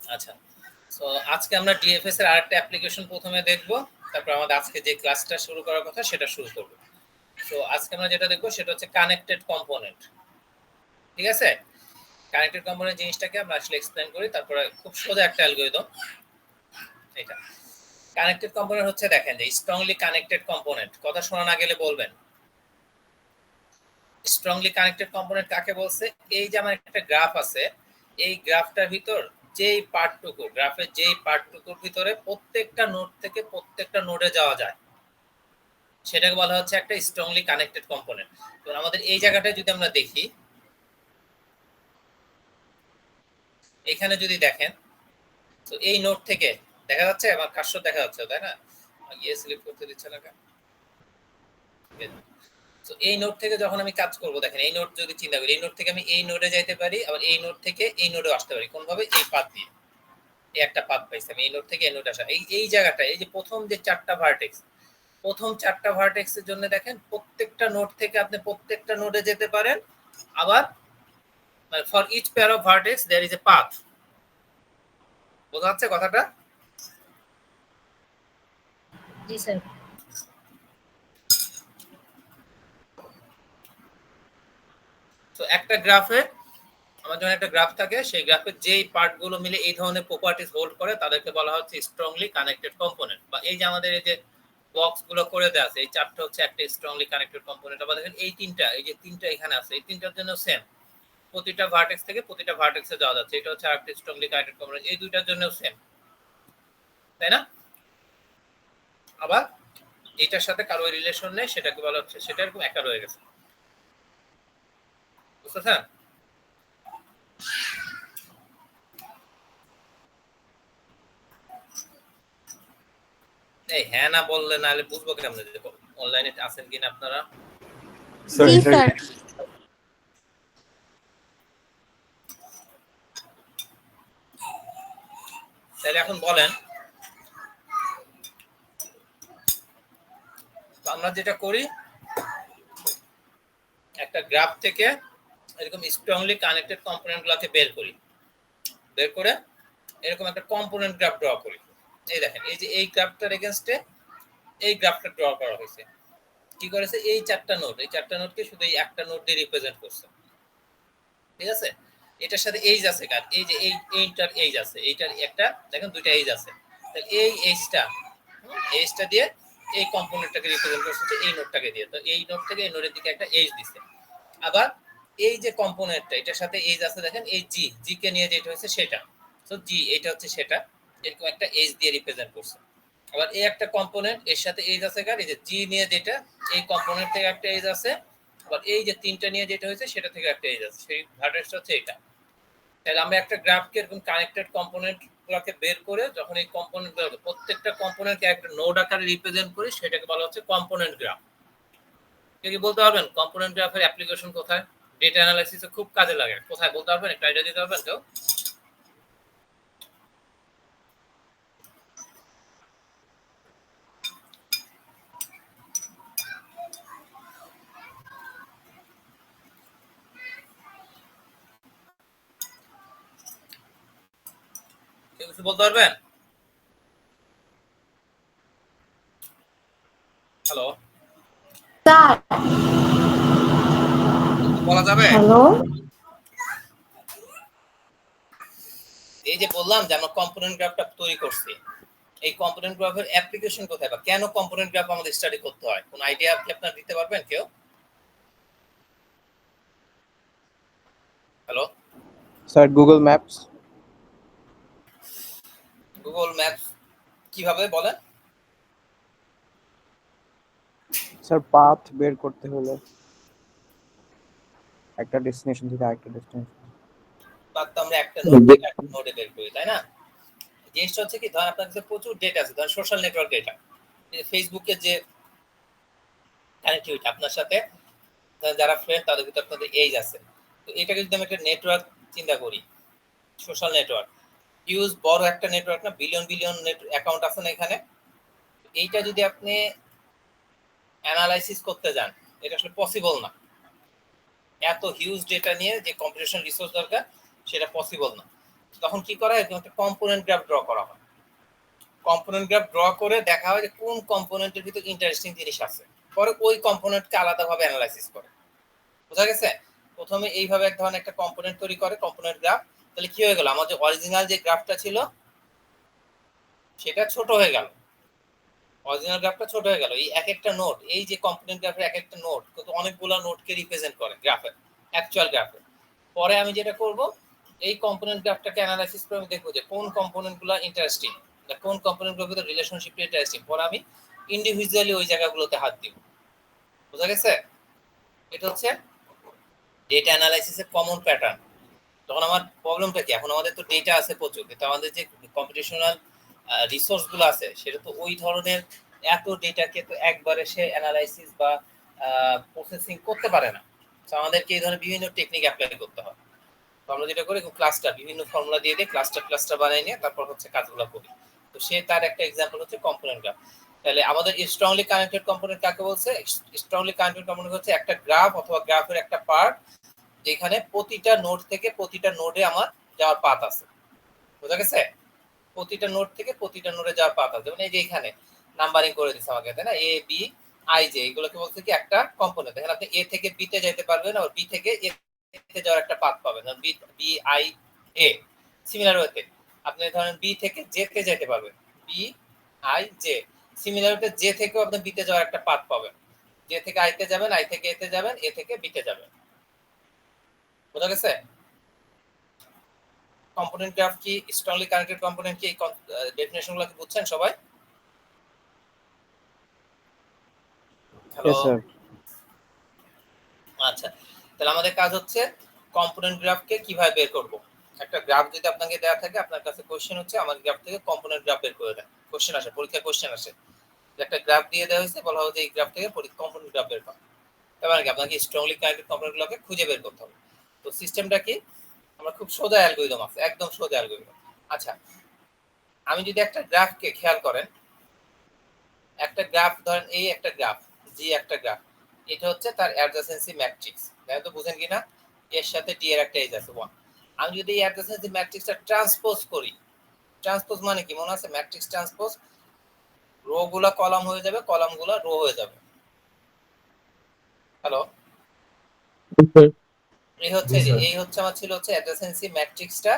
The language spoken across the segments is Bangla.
আচ্ছা। তো আজকে আমরা ডিএফএস এর আরেকটা অ্যাপ্লিকেশন প্রথমে দেখব। তারপর আমাদের আজকে যে ক্লাসটা শুরু করার কথা সেটা শুরু করব। তো আজকে আমরা যেটা দেখব সেটা হচ্ছে কানেক্টেড কম্পোনেন্ট ঠিক আছে? কানেক্টেড কম্পোনেন্ট জিনিসটাকে আমরা আসলে এক্সপ্লেন করি, তারপরে খুব সোজা একটা অ্যালগরিদম এটা কানেক্টেড কম্পোনেন্ট হচ্ছে দেখেন যে স্ট্রংলি কানেক্টেড কম্পোনেন্ট কথা শোনা না গেলে বলবেন। স্ট্রংলি কানেক্টেড কম্পোনেন্ট কাকে বলছে? এই যে আমার একটা গ্রাফ আছে, এই গ্রাফটার ভিতর যেই পার্টটুকু গ্রাফের যেই পার্টটুকুর ভিতরে প্রত্যেকটা নোড থেকে প্রত্যেকটা নোডে যাওয়া যায়। সেটাকে বলা হচ্ছে একটা স্ট্রংলি কানেক্টেড কম্পোনেন্ট তো আমাদের এই জায়গাটা যদি আমরা দেখি এখানে যদি দেখেন, তো এই নোট থেকে দেখা যাচ্ছে আমার কাস্য দেখা যাচ্ছে, তাই না? ইয়ে স্লিপ করতে দিচ্ছে না কেন? তো এই নোড থেকে যখন আমি কাজ করব, দেখেন এই নোড যদি চিন্তা করি, এই নোড থেকে আমি এই নোডে যাইতে পারি, আবার এই নোড থেকে এই নোডে আসতে পারি। কোন ভাবে এই পাথ দিয়ে। এই একটা পাথ পাইছি আমি, এই নোড থেকে এই নোডে আসা। এই এই জায়গাটা এই যে প্রথম যে চারটা ভার্টেক্স প্রথম চারটা ভার্টেক্স এর জন্য দেখেন, প্রত্যেকটা নোড থেকে আপনি প্রত্যেকটা নোডে যেতে পারেন, আবার for each pair of vertex there is a path বোঝা যাচ্ছে কথাটা? জি স্যার। তো একটা গ্রাফে আমার যখন একটা গ্রাফ থাকে সেই গ্রাফের যেই পার্টগুলো মিলে এই ধরনের প্রপার্টিজ হোল্ড করে তাদেরকে বলা হচ্ছে স্ট্রংলি কানেক্টেড কম্পোনেন্ট বা এই যে আমাদের এই যে বক্সগুলো করে দেওয়া আছে এই চারটা হচ্ছে একটা স্ট্রংলি কানেক্টেড কম্পোনেন্ট আবার দেখেন এই তিনটা এই যে তিনটা এখানে আছে এই তিনটার জন্য সেম প্রতিটা ভার্টেক্স থেকে প্রতিটা ভার্টেক্সে যাওয়া যাচ্ছে। এটা হচ্ছে আরেকটা স্ট্রংলি কানেক্টেড কম্পোনেন্ট এই দুইটার জন্য সেম তাই না? আবার এটার সাথে কারও রিলেশন নেই সেটাকে বলা হচ্ছে? সেটা এরকম একা রয়ে গেছে। বুঝতেছেন? এই হ্যাঁ না বললে নাহলে বুঝব কেমন অনলাইনে আছেন কিনা আপনারা? স্যার তাহলে এখন বলেন। আমরা যেটা করি, একটা গ্রাফ থেকে এরকম স্ট্রংলি কানেক্টেড কম্পোনেন্ট গুলাকে বের করি। বের করে এরকম একটা কম্পোনেন্ট গ্রাফ ড্র করি। এই দেখেন, এই যে এই গ্রাফটার এগেনস্টে এই গ্রাফটা ড্র করা হয়েছে। কি করেছে? এই চারটা নোট এই চারটা নোটকে শুধু এই একটা নোট দিয়ে রিপ্রেজেন্ট করছে। ঠিক আছে? এটার সাথে এইজ আছে কার? এই যে এই, এইটার এইজ আছে। এইটার একটা, দেখেন দুইটা এইজ আছে। তাহলে এই এইজটা এইজটা দিয়ে এই কম্পোনেন্টটাকে রিপ্রেজেন্ট করছে এই নোটটাকে দিয়ে। তো এই নোট থেকে এই নোটের দিকে একটা এইজ দিছে। আবার এই যে কম্পোনেন্টটা এটার সাথে এইজ আছে দেখেন, এই জি জি কে নিয়ে যেটা হচ্ছে সেটা। তো জি এটা হচ্ছে সেটা, এরকম একটা এইজ দিয়ে রিপ্রেজেন্ট করছে। আবার এই একটা কম্পোনেন্ট এর সাথে এইজ আছে কার? এই যে জি নিয়ে যেটা, এই কম্পোনেন্ট থেকে একটা এইজ আছে। আবার এই যে তিনটা নিয়ে যেটা হয়েছে, সেটা থেকে একটা এইজ আছে। সেই ভার্টেক্সটা হচ্ছে এটা। তাহলে আমরা একটা গ্রাফকে এরকম কানেক্টেড কম্পোনেন্ট গুলাকে বের করে যখন এই কম্পোনেন্টগুলো, প্রত্যেকটা কম্পোনেন্টকে একটা নোড আকারে রিপ্রেজেন্ট করি, সেটাকে বলা হচ্ছে কম্পোনেন্ট গ্রাফ কি বলতে পারবেন? কম্পোনেন্ট গ্রাফের অ্যাপ্লিকেশন কোথায়? ডেটা অ্যানালাইসিসে খুব কাজে লাগে। কোথায় বলতে পারবেন? একটা আইডিয়া দিতে পারবেন কেউ কিছু বলতে পারবেন? Hello sir. বলা যাবে? হ্যালো? এই যে বললাম যে আমরা কম্পোনেন্ট গ্রাফটা তৈরি করছি এই কম্পোনেন্ট গ্রাফের অ্যাপ্লিকেশন কোথায় বা কেন কম্পোনেন্ট গ্রাফ আমাদের স্টাডি করতে হয়? কোন আইডিয়া কি আপনারা দিতে পারবেন কেউ? Hello sir Google maps Google maps কীভাবে বলেন? স্যার পাথ বের করতে হলে একটা ডেস্টিনেশন থেকে আরেকটা ডেস্টিনেশন তার তো আমরা একটা নোড থেকে একটা নোডে বের করি তাই না? জিনিসটা হচ্ছে কি ধরেন আপনার কাছে প্রচুর ডেটা আছে ধরেন সোশ্যাল নেটওয়ার্ক ডেটা ফেসবুকের যে কানেক্টিভিটি আপনার সাথে যারা ফ্রেন্ড তাদের ভিতরে আপনাদের এইজ আছে। তো এটাকে যদি আমি একটা নেটওয়ার্ক চিন্তা করি সোশ্যাল নেটওয়ার্ক হিউজ বড় একটা নেটওয়ার্ক না বিলিয়ন বিলিয়ন নেট অ্যাকাউন্ট আছে না এখানে। এইটা যদি আপনি অ্যানালাইসিস করতে যান, এটা আসলে পসিবল না। এত হিউজ ডেটা নিয়ে যে কম্পিউটেশন রিসোর্স দরকার, সেটা পসিবল না। তখন কি করা হয়? একটা কম্পোনেন্ট গ্রাফ ড্র করা হয়। কম্পোনেন্ট গ্রাফ ড্র করে দেখা হয় যে কোন কম্পোনেন্টের ভিতরে ইন্টারেস্টিং জিনিস আছে। পরে ওই কম্পোনেন্টকে আলাদাভাবে অ্যানালাইসিস করে। বোঝা গেছে? প্রথমে এইভাবে এক ধরনের একটা কম্পোনেন্ট তৈরি করে কম্পোনেন্ট গ্রাফ তাহলে কি হয়ে গেল? আমার যে অরিজিনাল যে গ্রাফটা ছিল, সেটা ছোট হয়ে গেল। অরিজিনাল গ্রাফটা ছোট হয়ে গেল। এই এক একটা নোট এই যে কম্পোনেন্ট গ্রাফের এক একটা নোট কিন্তু অনেকগুলো নোটকে রিপ্রেজেন্ট করে গ্রাফের অ্যাকচুয়াল গ্রাফে পরে আমি যেটা করব, এই কম্পোনেন্ট গ্রাফটাকে অ্যানালাইসিস করে আমি দেখব যে কোন কম্পোনেন্টগুলো ইন্টারেস্টিং কোন কম্পোনেন্টগুলোর ভিতরে রিলেশনশিপটা ইন্টারেস্টিং পরে আমি ইন্ডিভিজুয়ালি ওই জায়গাগুলোতে হাত দিব। বোঝা গেছে? এটা হচ্ছে ডেটা অ্যানালাইসিসের কমন প্যাটার্ন তখন আমার প্রবলেমটা কি? এখন আমাদের তো ডেটা আছে প্রচুর, কিন্তু আমাদের যে কম্পিটিশনাল রিসোর্সগুলো আছে, সেটা তো ওই ধরনের এত ডেটাকে তো একবারে সে অ্যানালাইসিস বা প্রসেসিং করতে পারে না। তো আমাদেরকে এই ধরনের বিভিন্ন টেকনিক অ্যাপ্লাই করতে হয়। তো আমরা যেটা করি ক্লাস্টার বিভিন্ন ফর্মুলা দিয়ে দিয়ে ক্লাসটা ক্লাসটা বানিয়ে নিয়ে তারপর হচ্ছে কাজগুলো করি। তো সে তার একটা এক্সাম্পল হচ্ছে কম্পোনেন্ট গ্রাফ তাহলে আমাদের স্ট্রংলি কানেক্টেড কম্পোনেন্ট কাকে বলছে? স্ট্রংলি কানেক্টেড কম্পোনেন্ট হচ্ছে একটা গ্রাফ অথবা গ্রাফের একটা পার্ট যেখানে প্রতিটা নোট থেকে প্রতিটা নোডে আমার যাওয়ার পাথ আছে। বোঝা গেছে? প্রতিটা নোট থেকে প্রতিটা নোডে যাওয়ার পাথ আছে। মানে এই যে এখানে নাম্বারিং করে দিচ্ছে আমাকে, তাই না? এ বি আই জে এগুলোকে বলছে কি একটা কম্পোনেন্ট দেখেন আপনি এ থেকে বি তে যেতে পারবেন আর বি থেকে এ তে যাওয়ার একটা পাথ পাবেন। B B I A similar ওয়েতে আপনি ধরেন বি থেকে জে তে যেতে পারবেন। বি আই জে সিমিলার ওয়েতে জে থেকেও আপনি বি তে যাওয়ার একটা পাথ পাবেন। জে থেকে আই তে যাবেন আই থেকে এ তে যাবেন এ থেকে বি তে যাবেন। বোঝা গেছে? কম্পোনেন্ট গ্রাফ কি? স্ট্রংলি কানেক্টেড কম্পোনেন্ট কি? ডেফিনেশনগুলো কি বুঝছেন সবাই? হ্যালো আচ্ছা তাহলে আমাদের কাজ হচ্ছে কম্পোনেন্ট গ্রাফকে কীভাবে বের করব? একটা গ্রাফ যদি আপনাকে দেওয়া থাকে আপনার কাছে কোশ্চেন হচ্ছে আমার গ্রাফ থেকে কম্পোনেন্ট গ্রাফ বের করে দেন। কোশ্চেন আসে পরীক্ষায় কোশ্চেন আসে। একটা গ্রাফ দিয়ে দেওয়া হয়েছে বলা হচ্ছে এই গ্রাফ থেকে কম্পোনেন্ট গ্রাফ বের কর। এবার কি? আপনাকে স্ট্রংলি কানেক্টেড কম্পোনেন্ট গুলোকে খুঁজে বের করতে হবে। তো সিস্টেমটা কি? আমরা খুব সোজা অ্যালগোরিদম আছে, একদম সোজা অ্যালগোরিদম আচ্ছা আমি যদি একটা গ্রাফকে খেয়াল করেন, একটা গ্রাফ ধরেন এই একটা গ্রাফ জি একটা গ্রাফ, এটা হচ্ছে তার অ্যাডজাসেন্সি ম্যাট্রিক্স তাই তো বুঝেন কিনা? এর সাথে ডি এর একটা এজ আছে ওয়ান আমি যদি এই অ্যাডজাসেন্সি ম্যাট্রিক্সটা ট্রান্সপোজ করি ট্রান্সপোজ মানে কি? মনে আছে? ম্যাট্রিক্স ট্রান্সপোজ রো গুলা কলাম হয়ে যাবে কলামগুলা রো হয়ে যাবে। হ্যালো এই হচ্ছে যে এই হচ্ছে আমার ছিল হচ্ছে অ্যাডজাসেন্সি ম্যাট্রিক্সটা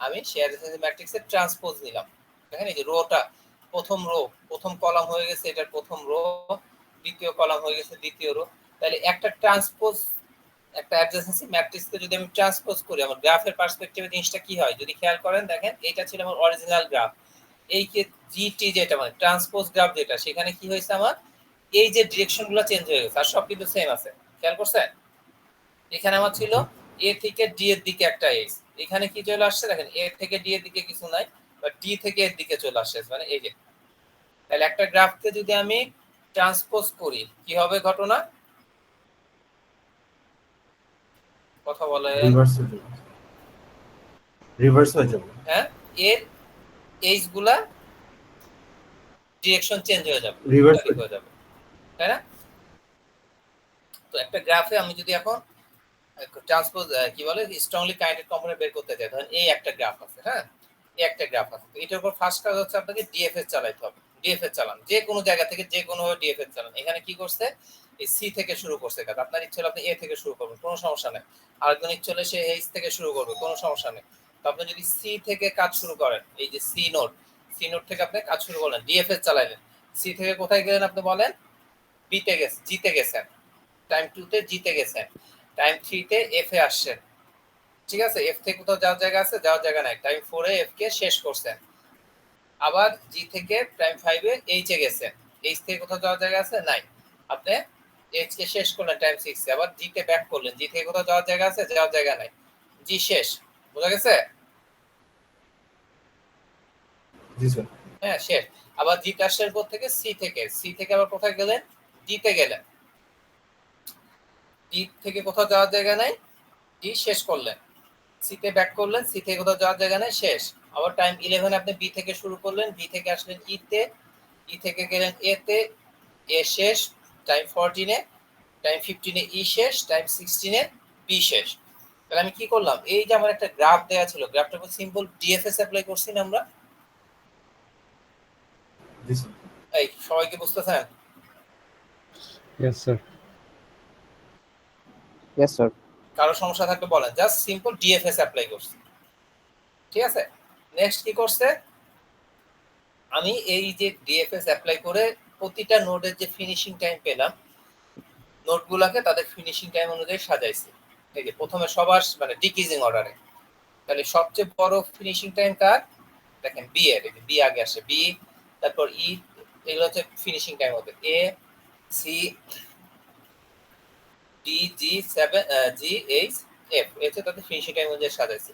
আমি সেই অ্যাডজাসেন্সি ম্যাট্রিক্সের ট্রান্সপোজ নিলাম। দেখেন এই যে রোটা প্রথম রো প্রথম কলাম হয়ে গেছে এটার প্রথম রো দ্বিতীয় কলাম হয়ে গেছে দ্বিতীয় রো তাহলে একটা ট্রান্সপোজ একটা অ্যাডজাসেন্সি ম্যাট্রিক্সকে যদি আমি ট্রান্সপোজ করি আমার গ্রাফের পার্সপেক্টিভে জিনিসটা কি হয়? যদি খেয়াল করেন দেখেন এটা ছিল আমার অরিজিনাল গ্রাফ এই যে জিটি যেটা মানে ট্রান্সপোজ গ্রাফ যেটা সেখানে কি হয়েছে আমার? এই যে ডিরেকশনগুলো চেঞ্জ হয়ে গেছে আর সব কিন্তু সেম আছে। খেয়াল করছেন? এখানে আমার ছিল এ থেকে ডি এর দিকে একটা এজ এখানে কি চলে আসছে? দেখেন এ থেকে ডি এর দিকে কিছু নাই বা ডি থেকে এর দিকে চলে আসছে। মানে এই যে তাহলে একটা গ্রাফকে যদি আমি ট্রান্সপোজ করি কি হবে ঘটনা? কথা বলে। রিভার্স হয়ে যাবে রিভার্স হয়ে যাবে। হ্যাঁ এর এইজগুলা ডিরেকশন চেঞ্জ হয়ে যাবে। রিভার্স হয়ে যাবে। তাই না? তো একটা গ্রাফে আমি যদি এখন ট্রান্সপোজ কি বলে স্ট্রংলি কানেক্টেড কম্পোনেন্ট বের করতে চাই। ধরেন এই একটা গ্রাফ আছে হ্যাঁ? এই একটা গ্রাফ আছে। তো এটার উপর ফার্স্ট কাজ হচ্ছে আপনাকে ডিএফএস চালাইতে হবে। ডিএফএস চালান। যে কোনো জায়গা থেকে যে কোনো ভাবে ডিএফএস চালান। এখানে কি করছে? এই সি থেকে শুরু করছে কাজ। আপনার ইচ্ছে হলে আপনি এ থেকে শুরু করবেন, কোনো সমস্যা নেই। আরেকজন ইচ্ছে হলে সে এইচ থেকে শুরু করবে, কোনো সমস্যা নেই। তো আপনি যদি সি থেকে কাজ শুরু করেন, এই যে সি নোট সি নোট থেকে আপনি কাজ শুরু করলেন ডিএফএস চালাইলেন। সি থেকে কোথায় গেলেন আপনি বলেন? বিতে গেছেন জিতে গেছেন। টাইম টু তে জিতে গেছেন। টাইম থ্রি তে এফ এ আসছেন ঠিক আছে? এফ থেকে কোথাও যাওয়ার জায়গা আছে? যাওয়ার জায়গা নাই। টাইম ফোরে এফ কে শেষ করছেন আবার জি থেকে টাইম ফাইভে এইচ এ গেছেন এইচ থেকে কোথাও যাওয়ার জায়গা আছে? নাই। আপনি এইচ কে শেষ করলেন টাইম সিক্স আবার জি তে ব্যাক করলেন। জি থেকে কোথাও যাওয়ার জায়গা আছে? যাওয়ার জায়গা নাই। জি শেষ। বোঝা গেছে? জি স্যার। হ্যাঁ শেষ। আবার জি আসার পর থেকে সি থেকে। সি থেকে আবার কোথায় গেলেন? তে গেলেন। ডি থেকে কোথাও যাওয়ার জায়গা নাই ডি শেষ করলেন। সিতে ব্যাক করলেন সি থেকে কোথাও যাওয়ার জায়গা নেই শেষ। আবার টাইম ইলেভেন আপনি বি থেকে শুরু করলেন বি থেকে আসলেন ই তে ই থেকে গেলেন এ তে এ শেষ টাইম ফোরটিনে টাইম ফিফটিনে ই শেষ টাইম সিক্সটিনে বি শেষ। তাহলে আমি কি করলাম? এই যে আমার একটা গ্রাফ দেওয়া ছিল গ্রাফটা খুব সিম্পল ডিএফএস অ্যাপ্লাই করছি না আমরা? স্যার এই সবাইকে বুঝতেছেন? Sir. ইয়েস স্যার কারও সমস্যা থাকলে বলেন। জাস্ট সিম্পল ডিএফএস অ্যাপ্লাই করছি। ঠিক আছে? নেক্সট কি করছে? আমি এই যে ডিএফএস অ্যাপ্লাই করে প্রতিটা নোডের যে ফিনিশিং টাইম পেলাম, নোটগুলোকে তাদের ফিনিশিং টাইম অনুযায়ী সাজাইছি। যে প্রথমে সবার মানে ডিকিজিং অর্ডারে তাহলে সবচেয়ে বড় ফিনিশিং টাইম কার? দেখেন বি এর। বি আগে আসে। বি তারপর ই এগুলো হচ্ছে ফিনিশিং টাইম ওদের। A C D G seven G H F এতে তাদের ফিনিশিং টাইম অনুযায়ী সাজাইছি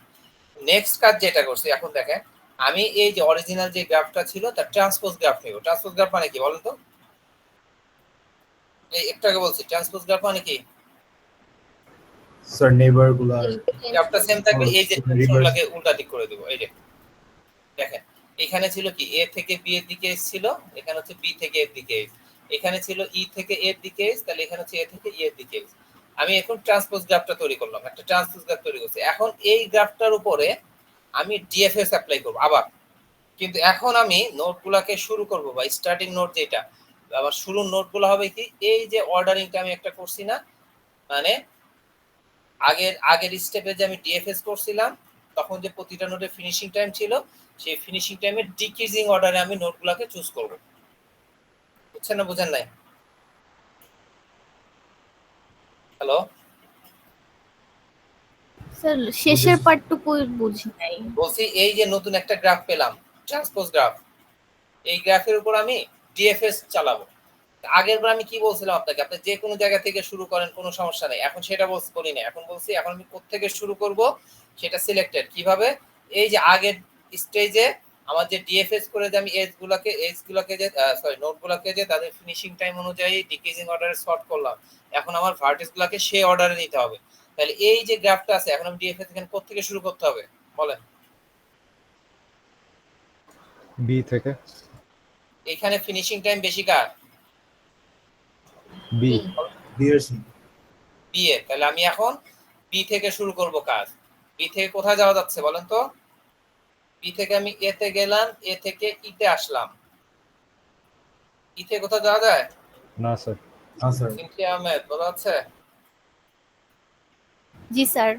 নেক্সট কাজ যেটা করছি এখন দেখেন আমি এই যে অরিজিনাল যে গ্রাফটা ছিল তার ট্রান্সপোজ গ্রাফ নেব ট্রান্সপোজ গ্রাফ মানে কি বলেন তো এই একটু আগে বলছি ট্রান্সপোজ গ্রাফ মানে কি স্যার নেইবারগুলা গ্রাফটা সেম থাকবে এই যে. উল্টা দিক করে দেব এই যে দেখেন এখানে ছিল কি এ থেকে বি এর দিকে ছিল এখানে হচ্ছে বি থেকে এর দিকে। এখানে ছিল ই থেকে এর দিকে এস, তাহলে এখানে হচ্ছে এ থেকে ই এর দিকে এস। আমি এখন ট্রান্সপোজ গ্রাফটা তৈরি করলাম, একটা ট্রান্সপোজ গ্রাফ তৈরি করছি। এখন এই গ্রাফটার উপরে আমি ডিএফএস অ্যাপ্লাই করব, আবার। কিন্তু এখন আমি নোটগুলোকে শুরু করব, বা স্টার্টিং নোট যেটা, আবার শুরুর নোটগুলো হবে কি, এই যে অর্ডারিংটা আমি একটা করছি না মানে আগের আগের স্টেপে যে আমি ডিএফএস করছিলাম, তখন যে প্রতিটা নোটের ফিনিশিং টাইম ছিল, সেই ফিনিশিং টাইমের ডিক্রিজিং অর্ডারে আমি নোটগুলোকে চুজ করব। বুঝছেন না, বুঝেন নাই? হ্যালো স্যার শেষের পার্টটুকু বুঝি নাই। বলছি এই যে নতুন একটা গ্রাফ পেলাম ট্রান্সপোজ গ্রাফ এই গ্রাফের উপর আমি ডিএফএস চালাবো। আগের বার আমি কি বলছিলাম আপনাকে আপনি যে কোনো জায়গা থেকে শুরু করেন কোনো সমস্যা নেই। এখন সেটা বলছি বলি না এখন বলছি এখন আমি কোথেকে শুরু করব সেটা সিলেক্টেড কীভাবে? এই যে আগের স্টেজে আমার যে ডিএফএস করে যে আমি এজ গুলাকে এজ গুলাকে যে সরি নোট গুলাকে যে তাদের ফিনিশিং টাইম অনুযায়ী ডিক্রিজিং অর্ডারে সর্ট করলাম। এখন আমার ভার্টিস গুলাকে সেই অর্ডারে নিতে হবে। তাহলে এই যে গ্রাফটা আছে এখন আমি ডিএফএস এখানে কোথেকে শুরু করতে হবে? বলেন। B থেকে। এখানে ফিনিশিং টাইম বেশি কার? বিআরসি বি এর তাহলে আমি এখন বি থেকে শুরু করব কাজ। বি থেকে কোথায় যাওয়া যাচ্ছে বলেন তো? বি থেকে আমি এ তে গেলাম এ থেকে ই তে আসলাম। ই থেকে কোথায় যাওয়া যায়? না স্যার। স্যার। সিনথিয়া আহমেদ বলা যাচ্ছে জি স্যার।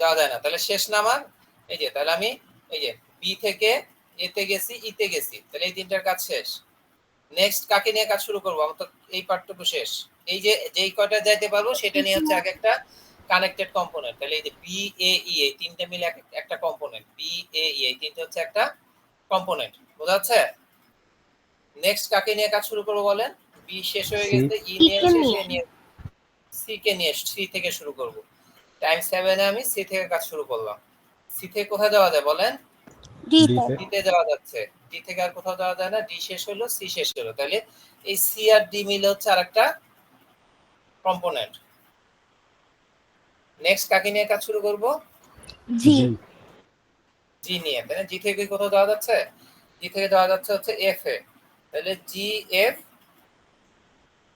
যাওয়া যায় না। তাহলে শেষ না আমার? এই যে তাহলে আমি এই যে বি থেকে এ তে গেছি ই তে গেছি। তাহলে এই তিনটার কাজ শেষ। নেক্সট কাকে নিয়ে কাজ শুরু করব? আমার তো এই পার্টটুকু শেষ। এই যে যেই কয়টা যাইতে পারব সেটা নিয়ে হচ্ছে এক একটা কানেক্টেড কম্পোনেন্ট তাহলে এই যে বি এ ই এই তিনটা মিলে এক এক- একটা কম্পোনেন্ট বি এ ই এই তিনটা হচ্ছে একটা কম্পোনেন্ট বোঝা যাচ্ছে? নেক্সট কাকে নিয়ে কাজ শুরু করব বলেন? বি শেষ হয়ে গেছে ই নিয়ে শেষ নিয়ে। হয়ে নিয়ে সি কে নিয়ে সি থেকে শুরু করব। টাইম সেভেনে আমি সি থেকে কাজ শুরু করলাম। সি থেকে কোথায় যাওয়া যায় বলেন? ডি তে। ডি তে। যাওয়া যাচ্ছে। ডি থেকে আর কোথাও যাওয়া যায় না। ডি শেষ হলো সি শেষ হলো। তাহলে এই সি আর ডি মিলে হচ্ছে আরেকটা কম্পোনেন্ট নেক্সট কাকে নিয়ে কাজ শুরু করব? জি। জি। নিয়ে তাই না? জি থেকে কোথাও যাওয়া যাচ্ছে? জি থেকে যাওয়া যাচ্ছে হচ্ছে এফ এ। তাহলে জি এফ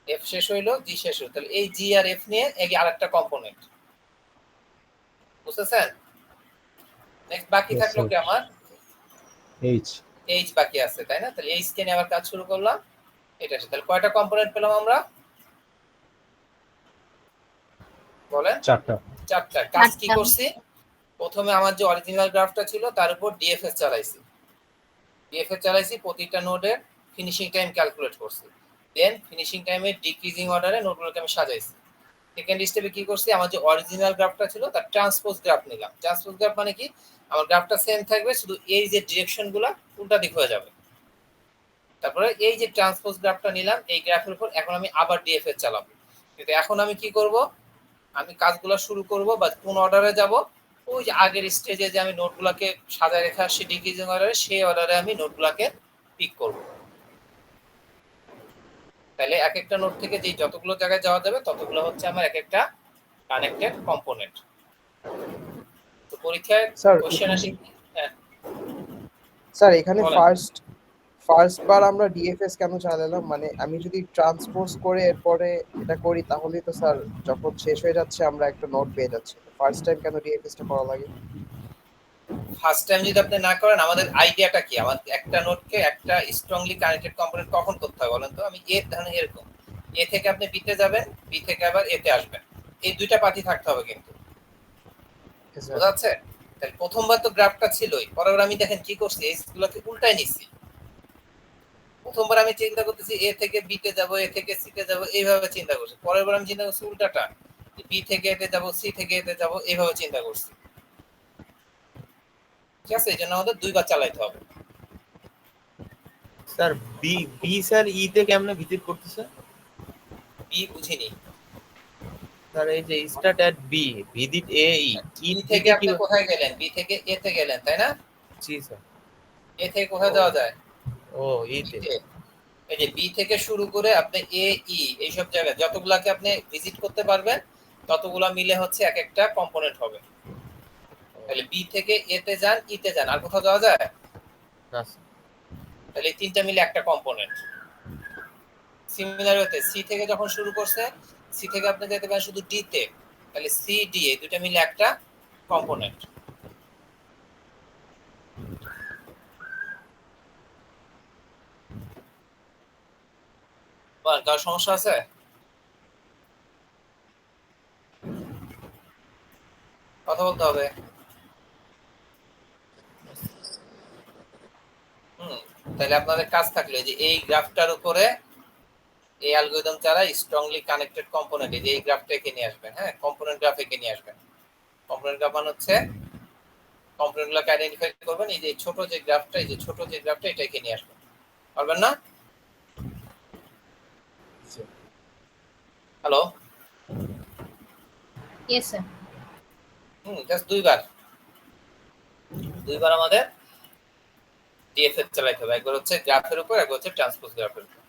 এফ শেষ হইল জি শেষ হলো তাহলে এই জি আর এফ নিয়ে এই আরেকটা কম্পোনেন্ট বুঝতেছেন? নেক্সট বাকি থাকল কি আমার? এইচ এইচ বাকি আছে তাই না? তাহলে এইচ কে নিয়ে আবার কাজ শুরু করলাম। এটা আছে। তাহলে কয়টা কম্পোনেন্ট পেলাম আমরা? বলেন। চারটা। চারটা কাজ কি করছি? প্রথমে আমার যে অরিজিনাল গ্রাফটা ছিল তার উপর ডিএফএস চালাইছি। ডিএফএস চালাইছি প্রতিটা নোডের ফিনিশিং টাইম ক্যালকুলেট করছি। দেন ফিনিশিং টাইমের ডিক্রিজিং অর্ডারে নোটগুলোকে আমি সাজাইছি। সেকেন্ড স্টেপে কি করছি? আমার যে অরিজিনাল গ্রাফটা ছিল তার ট্রান্সপোজ গ্রাফ নিলাম। ট্রান্সপোজ গ্রাফ মানে কি? আমার গ্রাফটা সেম থাকবে শুধু এই যে ডিরেকশনগুলা উল্টা দিক হয়ে যাবে। তারপরে এই যে ট্রান্সপোজ গ্রাফটা নিলাম এই গ্রাফের উপর এখন আমি আবার ডিএফএস চালাবো। কিন্তু এখন আমি কি করব? আমি কাজগুলো শুরু করব বা কোন অর্ডারে যাব ওই যে আগের স্টেজে যে আমি নোটগুলোকে সাজায় রেখে আসছি ডিক্রিজিং অর্ডারে সেই অর্ডারে আমি নোটগুলোকে পিক করব। তাহলে এক একটা নোট থেকে যে যতগুলো জায়গায় যাওয়া যাবে ততগুলো হচ্ছে আমার এক একটা কানেক্টেড কম্পোনেন্ট তো পরীক্ষায় কোশ্চেন আসে হ্যাঁ। স্যার এখানে ফার্স্ট ফার্স্ট বার আমরা ডিএফএস কেন চালালাম? মানে আমি যদি ট্রান্সপোজ করে এরপরে এটা করি তাহলে তো স্যার যখন শেষ হয়ে যাচ্ছে আমরা একটা নোট পেয়ে যাচ্ছি। ফার্স্ট টাইম কেন ডিএফএসটা করা লাগে? ফার্স্ট টাইম যদি আপনি না করেন আমাদের আইডিয়াটা কি? আমাদের একটা নোটকে একটা স্ট্রংলি কানেক্টেড কম্পোনেন্ট কখন করতে হয় বলেন তো? আমি এ ধরেন এরকম। এ থেকে আপনি বিতে যাবেন বি থেকে আবার এতে আসবেন। এই দুইটা পাতি থাকতে হবে কিন্তু। বোঝা যাচ্ছে? তাহলে প্রথমবার তো গ্রাফটা ছিলই। পরের বার আমি দেখেন কি করছি? এইগুলোকে উল্টাই নিচ্ছি প্রথমবার আমি চিন্তা করতেছি এ থেকে বি তে যাব এ থেকে সি তে যাব এইভাবে চিন্তা করছি। পরের বার আমি চিন্তা করছি উল্টাটা বি থেকে এতে যাব সি থেকে এতে যাব এইভাবে চিন্তা করছি। ঠিক আছে? এই জন্য আমাদের দুইবার চালাইতে হবে। Sir B B sir E তে কেমনে ভিজিট করতেছে? বি বুঝিনি। স্যার এই যে start at B visit A ই ই থেকে আপনি কোথায় গেলেন? বি থেকে এ তে গেলেন তাই না? জি স্যার। এ থেকে কোথায় যাওয়া যায়? ও ই তে। এই যে বি থেকে শুরু করে আপনি এ ই এইসব জায়গায় যতগুলাকে আপনি ভিজিট করতে পারবেন ততগুলা মিলে হচ্ছে এক একটা কম্পোনেন্ট হবে। তাহলে বি থেকে এ তে যান ই তে যান। আর কোথাও যাওয়া যায়? না তাহলে তিনটা মিলে একটা কম্পোনেন্ট সিমিলার হতে সি থেকে যখন শুরু করছে সি থেকে আপনি যেতে পারেন শুধু ডি তে। তাহলে সি ডি এই দুটো মিলে একটা কম্পোনেন্ট কার সমস্যা আছে? কথা বলতে হবে। তাহলে আপনাদের কাজ থাকল যে এই গ্রাফটার উপরে এই অ্যালগরিদম ছাড়া স্ট্রংলি কানেক্টেড কম্পোনেন্ট এই যে এই গ্রাফটা এঁকে নিয়ে আসবেন হ্যাঁ? কম্পোনেন্ট গ্রাফ এঁকে নিয়ে আসবেন। কম্পোনেন্ট গ্রাফ মানে হচ্ছে কম্পোনেন্টগুলোকে আইডেন্টিফাই করবেন, এই যে ছোট যে গ্রাফটা এই যে ছোট যে গ্রাফটা এটা এঁকে নিয়ে আসবেন। পারবেন না? Hello yes sir hmm just দুইবার। দুইবার আমাদের ডিএফএস চালাইতে হবে। একবার হচ্ছে গ্রাফের উপর একবার হচ্ছে ট্রান্সপোজ গ্রাফের উপর।